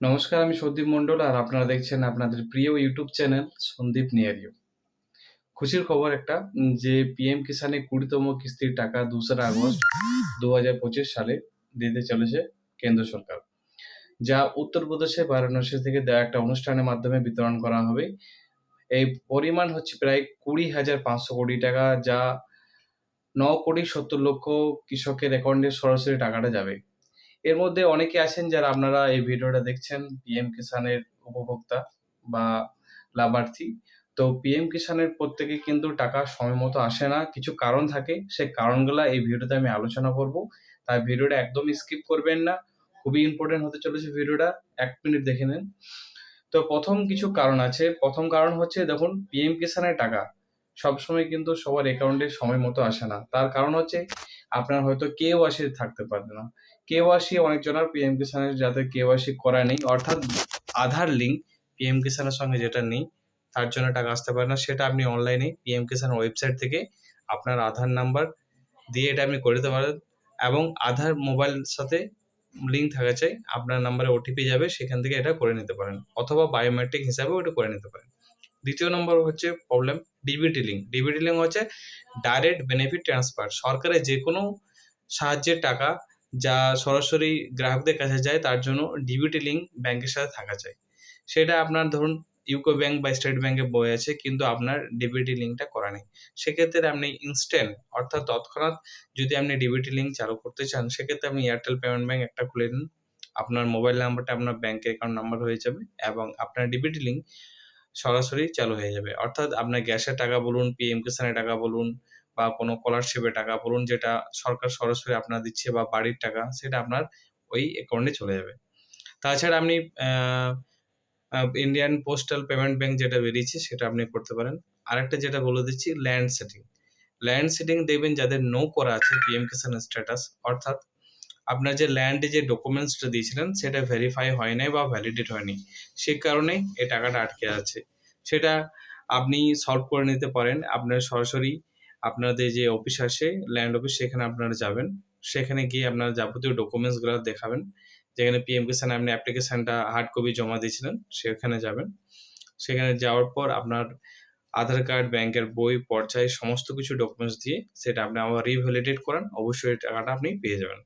নমস্কার, আমি সন্দীপ মণ্ডল আর আপনারা দেখছেন আপনাদের প্রিয় ইউটিউব চ্যানেল সন্দীপ নিয়ারিও খুশির খবর একটা যে পিএম কিষানে কুড়িতম কিস্তির টাকা দোসরা আগস্ট দু হাজার পঁচিশ সালে দিতে চলেছে কেন্দ্র সরকার। যা উত্তরপ্রদেশে বারাণসী থেকে দেওয়া একটা অনুষ্ঠানের মাধ্যমে বিতরণ করা হবে। এই পরিমাণ হচ্ছে প্রায় কুড়ি হাজার পাঁচশো কোটি টাকা, যা ন কোটি সত্তর লক্ষ কৃষকের অ্যাকাউন্টে সরাসরি টাকাটা যাবে। এর মধ্যে অনেকে আছেন যারা আপনারা এই ভিডিওটা দেখছেন পিএম কিষানের উপভোক্তা বা লাভার্থী। তো পিএম কিষানের প্রত্যেকে কিন্তু টাকা সময় মতো আসে না, কিছু কারণ থাকে সেই কারণগুলো এই ভিডিওতে আমি আলোচনা করব। তাই ভিডিওটা একদম স্কিপ করবেন না, খুবই ইম্পর্টেন্ট হতে চলেছে ভিডিওটা, এক মিনিট দেখে নেন। তো প্রথম কিছু কারণ আছে, প্রথম কারণ হচ্ছে দেখুন পিএম কিষানের টাকা সবসময় কিন্তু সবার অ্যাকাউন্টে সময় মতো আসে না। তার কারণ হচ্ছে আপনার হয়তো কেউ আসে থাকতে পারে না। কেওয়াইসি অনেকজনের পিএম কিষানের যাতে কেওয়াইসি করা নেই, অর্থাৎ আধার লিঙ্ক পিএম কিষানের সঙ্গে যেটা নেই, তার জন্য টাকা আসতে পারে না। সেটা আপনি অনলাইনে পিএম কিষান ওয়েবসাইট থেকে আপনার আধার নাম্বার দিয়ে এটা আপনি করে দিতে পারেন এবং আধার মোবাইল সাথে লিঙ্ক থাকা চাই, আপনার নাম্বারে ওটিপি যাবে, সেখান থেকে এটা করে নিতে পারেন অথবা বায়োমেট্রিক হিসাবে ওটা করে নিতে পারেন। দ্বিতীয় নম্বর হচ্ছে problem DBT link DBT link হচ্ছে ডাইরেক্ট বেনিফিট ট্রান্সফার সরকারের যে কোনো সাহায্যের টাকা যা সরাসরি গ্রাহকদের কাছে যায়, তার জন্য ডিবিটি লিঙ্ক ব্যাংকের সাথে থাকা চাই সেটা আপনার ধরুন ইউকো ব্যাংক বা স্টেট ব্যাংকে বই আছে, কিন্তু আপনার ডিবিটি লিঙ্কটা করা নেই। সেক্ষেত্রে আপনি ইনস্ট্যান্ট অর্থাৎ তৎক্ষণাৎ যদি আপনি ডিবিটি লিঙ্ক চালু করতে চান, সেক্ষেত্রে আপনি এয়ারটেল পেমেন্ট ব্যাংক একটা খুলে নিন। আপনার মোবাইল নাম্বারটা আপনার ব্যাংক অ্যাকাউন্ট নাম্বার হয়ে যাবে এবং আপনার ডিবিটি লিঙ্ক সরাসরি চালু হয়ে যাবে। অর্থাৎ আপনার গ্যাসের টাকা বলুন পিএম কিষানের টাকা বলুন বা কোনো স্কলারশিপের টাকা বলুন যেটা সরকার সরাসরি আপনার দিচ্ছে বা বাড়ির টাকা, সেটা আপনার ওই অ্যাকাউন্টে চলে যাবে। তাছাড়া আপনি ইন্ডিয়ান পোস্টাল পেমেন্ট ব্যাংক যেটা বেরিয়েছে সেটা আপনি করতে পারেন। আরেকটা যেটা বলে দিচ্ছি ল্যান্ড সেটিং ল্যান্ড সেটিং দেখবেন যাদের নো করা আছে পিএম কিষান স্ট্যাটাস অর্থাৎ আপনার যে ল্যান্ডে যে ডকুমেন্টসটা দিয়েছিলেন, সেটা ভেরিফাই হয় নাই বা ভ্যালিডেট হয়নি। সে কারণে এই টাকাটা আটকে আছে। সেটা আপনি সলভ করে নিতে পারেন। আপনার সরাসরি আপনাদের যে অফিস আসে ল্যান্ড অফিস সেখানে আপনারা যাবেন। সেখানে গিয়ে আপনার যাবতীয় ডকুমেন্টসগুলো দেখাবেন। যেখানে পিএম কিষান আপনি অ্যাপ্লিকেশানটা হার্ড কপি জমা দিয়েছিলেন, সেখানে যাবেন। সেখানে যাওয়ার পর আপনার আধার কার্ড ব্যাংকের বই পর্যায়ে সমস্ত কিছু ডকুমেন্টস দিয়ে সেটা আপনি আবার রিভ্যালিডেট করান। অবশ্যই টাকাটা আপনি পেয়ে যাবেন।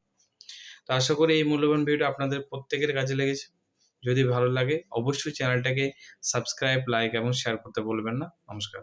তো আশা করি এই মূল্যবান ভিডিও আপনাদের প্রত্যেকের কাজে লেগেছে। যদি ভালো লাগে, অবশ্যই চ্যানেলটাকে সাবস্ক্রাইব লাইক এবং শেয়ার করতে বলবেন না। নমস্কার।